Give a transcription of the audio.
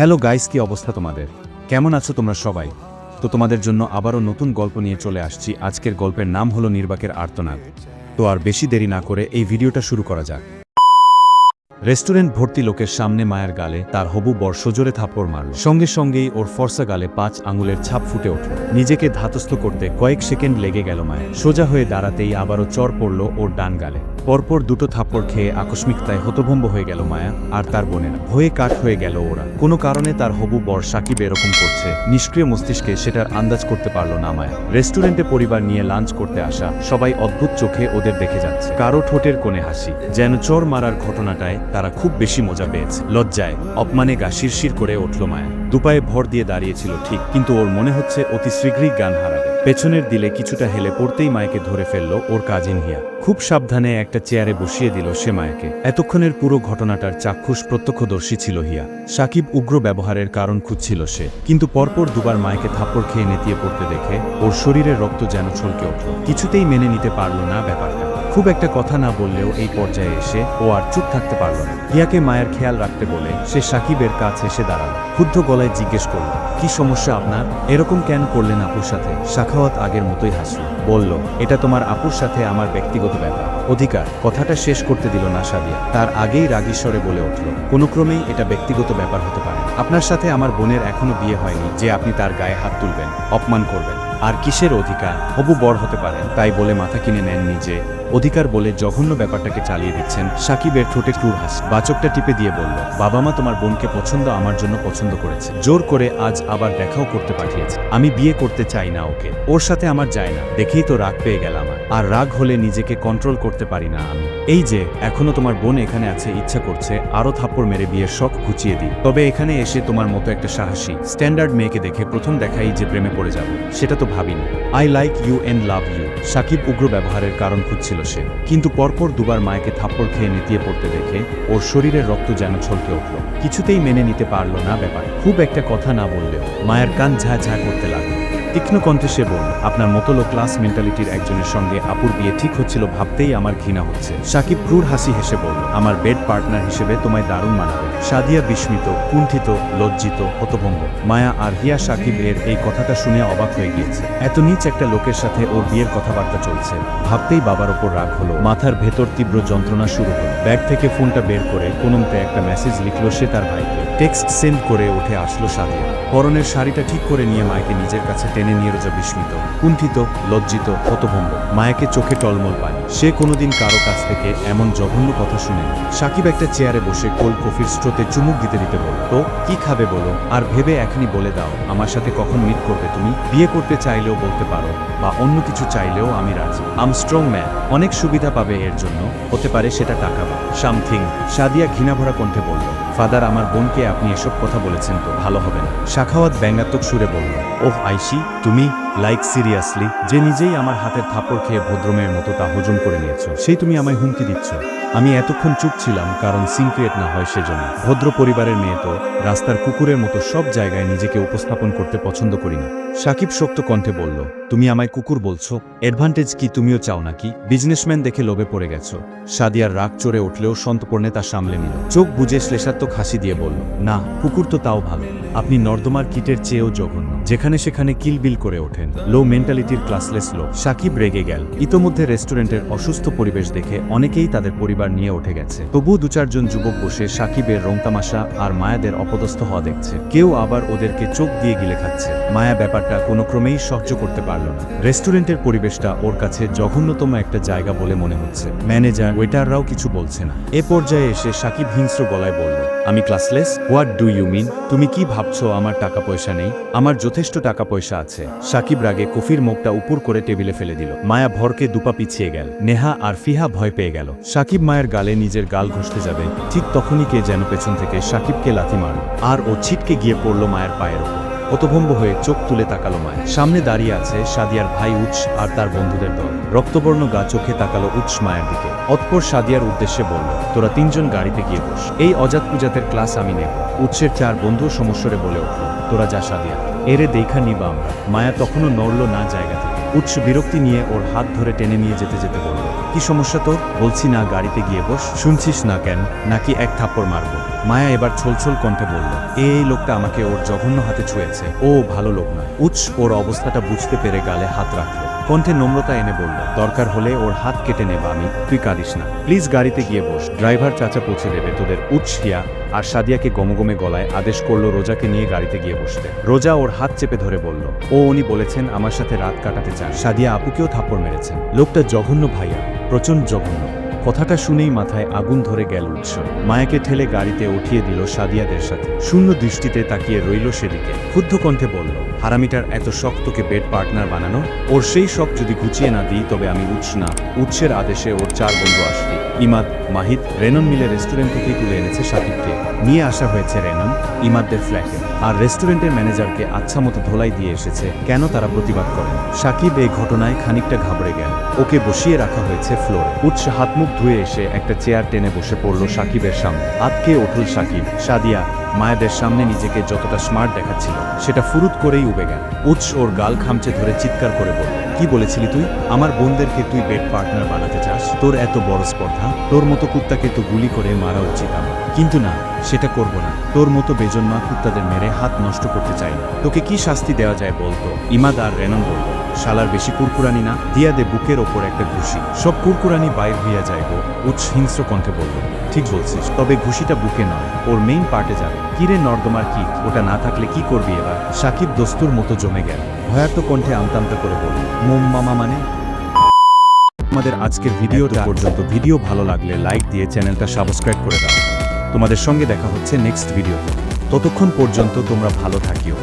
Hello guys, কি অবস্থা তোমাদের? কেমন আছো তোমরা সবাই? তো তোমাদের জন্য আবারও নতুন গল্প নিয়ে চলে আসছি। আজকের গল্পের নাম হলো নির্বাকের আর্তনাদ। তো আর বেশি দেরি না করে এই ভিডিওটা শুরু করা যাক। রেস্টুরেন্ট ভর্তি লোকের সামনে মায়ের গালে তার হবু বর সজোরে থাপ্পড় মারল। সঙ্গে সঙ্গেই ওর ফর্সা গালে পাঁচ আঙুলের ছাপ ফুটে উঠল নিজেকে ধাতস্থ করতে কয়েক সেকেন্ড লেগে গেল মায়ের। সোজা হয়ে দাঁড়াতেই আবারও চর পড়ল ওর ডান গালে। পরপর দুটো থাপ্পড় খেয়ে আকস্মিকতায় হতভম্ব হয়ে গেল মায়া, আর তার বোনের। ভয়ে কাঠ হয়ে গেল ওরা। কোনো কারণে তার হবু বর সাকিব এরকম করছে। নিষ্ক্রিয় মস্তিষ্কে সেটার আন্দাজ করতে পারল না মায়া। রেস্টুরেন্টে পরিবার নিয়ে লাঞ্চ করতে আসা সবাই অদ্ভুত চোখে ওদের দেখে যাচ্ছে। কারও ঠোঁটের কোণে হাসি। যেন চোর মারার ঘটনাটায় তারা খুব বেশি মজা পেয়েছে। লজ্জায়, অপমানে গা শিরশির করে উঠল মায়া। দুপায়ে ভর দিয়ে দাঁড়িয়েছিল ঠিক, কিন্তু ওর মনে হচ্ছে অতি শীঘ্রই গান হারাবে পেছনের দিলে কিছুটা হেলে পড়তেই মায়াকে ধরে ফেলল ওর কাজিন হিয়া। খুব সাবধানে একটা চেয়ারে বসিয়ে দিল সে মায়াকে। এতক্ষণের পুরো ঘটনাটার চাক্ষুষ প্রত্যক্ষদর্শী ছিল হিয়া। সাকিব উগ্র ব্যবহারের কারণ খুঁজছিল সে। কিন্তু পরপর দুবার মায়াকে থাপ্পড় খেয়ে নেতিয়ে পড়তে দেখে ওর শরীরের রক্ত যেন ছলকে উঠল। কিছুতেই মেনে নিতে পারল না ব্যাপারটা। খুব একটা কথা না বললেও এই পর্যায়ে এসে ও আর চুপ থাকতে পারল না। হিয়াকে মায়ের খেয়াল রাখতে বলে সে সাকিবের কাছে এসে দাঁড়াল। ক্ষুদ্ধ গলায় জিজ্ঞেস করল কি সমস্যা আপনার? এরকম কেন করলেন আপুর সাথে? শাখাওয়াত আগের মতোই হাসল। বলল, এটা তোমার আপুর সাথে আমার ব্যক্তিগত ব্যাপার। অধিকার, কথাটা শেষ করতে দিল না সাদিয়া। তার আগেই রাগীশ্বরে বলে উঠল, কোনো ক্রমেই এটা ব্যক্তিগত ব্যাপার হতে পারে আপনার সাথে আমার বোনের এখনও বিয়ে হয়নি, যে আপনি তার গায়ে হাত তুলবেন, অপমান করবেন। আর কিসের অধিকার? হবু বর হতে পারেন, তাই বলে মাথা কিনে নেননি নিজে অধিকার বলে জঘন্য ব্যাপারটাকে চালিয়ে দিচ্ছেন সাকিবের ঠোঁটে ক্রুর হাস। বাচকটা টিপে দিয়ে বলল বাবা মা তোমার বোনকে পছন্দ আমার জন্য পছন্দ করেছে। জোর করে আজ আবার দেখাও করতে পাঠিয়েছে। আমি বিয়ে করতে চাই না ওকে। ওর সাথে আমার যায় না। দেখেই তো রাগ পেয়ে গেল আমার আর রাগ হলে নিজেকে কন্ট্রোল করতে পারি না আমি। এই যে, এখনও তোমার বোন এখানে আছে, ইচ্ছা করছে, আরও থাপ্পড় মেরে বিয়ের শখ ঘুচিয়ে দিই। তবে এখানে এসে তোমার মতো একটা সাহসী স্ট্যান্ডার্ড মেয়েকে দেখে প্রথম দেখাই যে প্রেমে পড়ে যাব। সেটা তো ভাবিনি। I like you and love you Sakib উগ্র ব্যবহারের কারণ খুঁজছিল। সে। কিন্তু পরপর দুবার মায়েকে থাপ্পড় খেয়ে নেতিয়ে পড়তে দেখে ওর শরীরের রক্ত যেন ছলকে উঠল। কিছুতেই মেনে নিতে পারল না ব্যাপার। খুব একটা কথা না বললেও মায়ের কান ঝা ঝা করতে লাগল। তীক্ষ্ণ কণ্ঠে সে বলল, আপনার মতলো ক্লাস মেন্টালিটির একজনের সঙ্গে আপুর বিয়ে ঠিক হচ্ছিল ভাবতেই আমার ঘৃণা হচ্ছে। সাকিব ক্রুর হাসি হেসে বলল, আমার বেড পার্টনার হিসেবে তোমায় দারুণ মানাবে। সাদিয়া বিস্মিত, কুণ্ঠিত, লজ্জিত, হতভম্ব। মায়া আর হিয়া সাকিব এর এই কথাটা শুনে অবাক হয়ে গিয়েছে। এত নিচ একটা লোকের সাথে ওর বিয়ের কথাবার্তা চলছে। ভাবতেই বাবার ওপর রাগ হলো। মাথার ভেতর তীব্র যন্ত্রণা শুরু হলো। ব্যাগ থেকে ফোনটা বের করে কোনমতে একটা মেসেজ লিখলো সে তার ভাইকে। টেক্সট সেন্ড করে উঠে আসলো সাদিয়া। পরনের শাড়িটা ঠিক করে নিয়ে মায়েকে নিজের কাছে টেনে নিয়ে রোজা বিস্মিত, কুণ্ঠিত, লজ্জিত, হতভম্ব, মায়াকে চোখে টলমল পায়। সে কোনোদিন কারও কাছ থেকে এমন জঘন্য কথা শুনে সাকিব একটা চেয়ারে বসে কোল্ড কফির স্রোতে চুমুক দিতে দিতে বলল, তো কি খাবে বলো? আর ভেবে এখনই বলে দাও, আমার সাথে কখন মিট করবে তুমি? বিয়ে করতে চাইলেও বলতে পারো, বা অন্য কিছু চাইলেও আমি রাজি। আম স্ট্রং ম্যান অনেক সুবিধা পাবে এর জন্য, হতে পারে সেটা টাকা বা। সামথিং, সাদিয়া ঘৃণাভরা কণ্ঠে বলল ফাদার আমার বোনকে আপনি এসব কথা বলেছেন তো ভালো হবে না। শাখাওয়াত ব্যঙ্গাত্মক সুরে বলল, ওহ, আইসি, তুমি লাইক সিরিয়াসলি যে নিজেই আমার হাতের থাপড় খেয়ে ভদ্রমের মতো তা হজম করে নিয়েছ, সেই তুমি আমায় হুমকি দিচ্ছ। আমি এতক্ষণ চুপ ছিলাম, কারণ সিনক্রিয়েট না হয় সেজন্য। ভদ্র পরিবারের মেয়ে তো, রাস্তার কুকুরের মতো সব জায়গায় নিজেকে উপস্থাপন করতে পছন্দ করি না। সাকিব শক্ত কণ্ঠে বলল তুমি আমায় কুকুর বলছো? অ্যাডভান্টেজ কি তুমিও চাও নাকি? বিজনেসম্যান দেখে লোভে পড়ে গেছো। সাদিয়ার রাগ চড়ে উঠলেও সন্তপর্ণে তা সামলে নিল। চোখ বুঝে শ্লেষাত্মক হাসি দিয়ে বলল, না, কুকুর তো তাও ভালো। আপনি নর্দমার কিটের চেয়েও জঘন্য। যেখানে সেখানে কিলবিল করে ওঠেন। লো মেন্টালিটির ক্লাসলেস লোক। সাকিব রেগে গেল। ইতোমধ্যে রেস্টুরেন্টের অসুস্থ পরিবেশ দেখে অনেকেই তাদের পরিবার নিয়ে উঠে গেছে। তবু দু চারজন যুবক বসে সাকিবের রংতামাশা আর মায়াদের অপদস্থ হওয়া দেখছে। কেউ আবার ওদেরকে চোখ দিয়ে গিলে খাচ্ছে। মায়া ব্যাপারটা কোনো ক্রমেই সহ্য করতে পারল না রেস্টুরেন্টের পরিবেশটা ওর কাছে জঘন্যতম একটা জায়গা বলে মনে হচ্ছে। ম্যানেজার, ওয়েটাররাও কিছু বলছে না। এ পর্যায়ে এসে সাকিব হিংস্র গলায় বলল, আমি classless? What do you mean? তুমি কি ভাবছ আমার টাকা পয়সা নেই? আমার যথেষ্ট টাকা পয়সা আছে। সাকিব রাগে কফির মুখটা উপর করে টেবিলে ফেলে দিল। মায়া ভরকে দুপা পিছিয়ে গেল। নেহা আর ফিহা ভয় পেয়ে গেল। সাকিব মায়ের গালে নিজের গাল ঘষতে যাবে। ঠিক তখনই কে যেন পেছন থেকে সাকিবকে লাথি মারল। আর ও ছিটকে গিয়ে পড়ল মায়ের পায়ের ওপর। হতভম্ব হয়ে চোখ তুলে তাকালো মায়। সামনে দাঁড়িয়ে আছে সাদিয়ার ভাই উৎস আর তার বন্ধুদের দল। রক্তবর্ণ গা চোখে তাকালো উৎস মায়ের দিকে। অতপর সাদিয়ার উদ্দেশ্যে বলল, তোরা তিনজন গাড়িতে গিয়ে বস। এই অজাত পূজাতের ক্লাস আমি নেব। উৎসের চার বন্ধু সমস্যরে বলে উঠল, তোরা যা সাদিয়া, এরে দেখা নিবা আমরা। মায়া তখনও নড়ল না জায়গা থেকে। উৎস বিরক্তি নিয়ে ওর হাত ধরে টেনে নিয়ে যেতে যেতে বলল কি সমস্যা তোর? বলছি না গাড়িতে গিয়ে বস। শুনছিস না কেন? নাকি এক থাপ্পড় মারবো? মায়া এবার ছলছল কণ্ঠে বলল, এই লোকটা আমাকে ওর জঘন্য হাতে ছুঁয়েছে। ও ভালো লোক নয়। উৎস ওর অবস্থাটা বুঝতে পেরে গালে হাত রাখল। কণ্ঠে নম্রতা এনে বলল, দরকার হলে ওর হাত কেটে নেব আমি তুই কাঁদিস না। প্লিজ গাড়িতে গিয়ে বস। ড্রাইভার চাচা পৌঁছে দেবে তোদের উৎসিয়া আর সাদিয়াকে গমগমে গলায় আদেশ করল রোজাকে নিয়ে গাড়িতে গিয়ে বসতে। রোজা ওর হাত চেপে ধরে বলল, ও, উনি বলেছেন আমার সাথে রাত কাটাতে চান। সাদিয়া আপুকেও থাপ্পড় মেরেছেন। লোকটা জঘন্য ভাইয়া, প্রচণ্ড জঘন্য। কথাটা শুনেই মাথায় আগুন ধরে গেল উৎস মায়াকে ঠেলে গাড়িতে উঠিয়ে দিল সাদিয়াদের সাথে। শূন্য দৃষ্টিতে তাকিয়ে রইল সেদিকে। ক্ষুদ্ধ কণ্ঠে বলল, হারামিটার, এত শখ তোকে বেড পার্টনার বানানো? ওর সেই শখ যদি গুছিয়ে না দিই, তবে আমি উৎস না। উৎসের আদেশে ওর চার বন্ধু আসবে। ইমাদ মাহিদ রেনন মিলে রেস্টুরেন্ট থেকেই তুলে এনেছে সাকিবকে। নিয়ে আসা হয়েছে রেনন, ইমাদদের ফ্ল্যাটে। আর রেস্টুরেন্টের ম্যানেজারকে আচ্ছা মতো ধোলাই দিয়ে এসেছে কেন তারা প্রতিবাদ করেন সাকিব এই ঘটনায় খানিকটা ঘাবড়ে গেল। ওকে বসিয়ে রাখা হয়েছে ফ্লোরে। উৎস হাত মুখ ধুয়ে এসে একটা চেয়ার টেনে বসে পড়ল সাকিবের সামনে। আতকে উঠল সাকিব। সাদিয়া, মায়েদের সামনে নিজেকে যতটা স্মার্ট দেখাচ্ছিল, সেটা ফুরুত করেই উবে গেল। উৎস ওর গাল খামচে ধরে চিৎকার করে বলল কি বলেছিলি তুই? আমার বোনদেরকে তুই বেড পার্টনার বানাতে চাস। তোর এত বড় স্পর্ধা, তোর মতো কুত্তাকে তো গুলি করে মারা উচিত আমার। কিন্তু না সেটা করব না। তোর মতো বেজন্মা কুত্তাদের মেরে হাত নষ্ট করতে চাই না। তোকে কি শাস্তি দেওয়া যায় বলতো ইমাদ আর রেনন বলল শালার বেশি কুরকুরানি না? দিয়া দে বুকের ওপর একটা ঘুষি। সব কুরকুরানি বাইর হইয়া যাইব উৎস হিংস্র কণ্ঠে বলল। ঠিক বলছিস তবে ঘুষিটা বুকে নয় ওর মেইন পার্টে যাবে। কিরে নর্দমার কি ওটা না থাকলে কি করবি এবার? সাকিব দস্তুর মতো জমে গেল। ভয়ার্ত কণ্ঠে আমতামতা করে বলল মোম মামা মানে? আমাদের আজকের ভিডিওটা পর্যন্ত ভিডিও ভালো লাগলে লাইক দিয়ে চ্যানেলটা সাবস্ক্রাইব করে দাও। তোমাদের সঙ্গে দেখা হচ্ছে নেক্সট ভিডিও ততক্ষণ পর্যন্ত তোমরা ভালো থাকিও।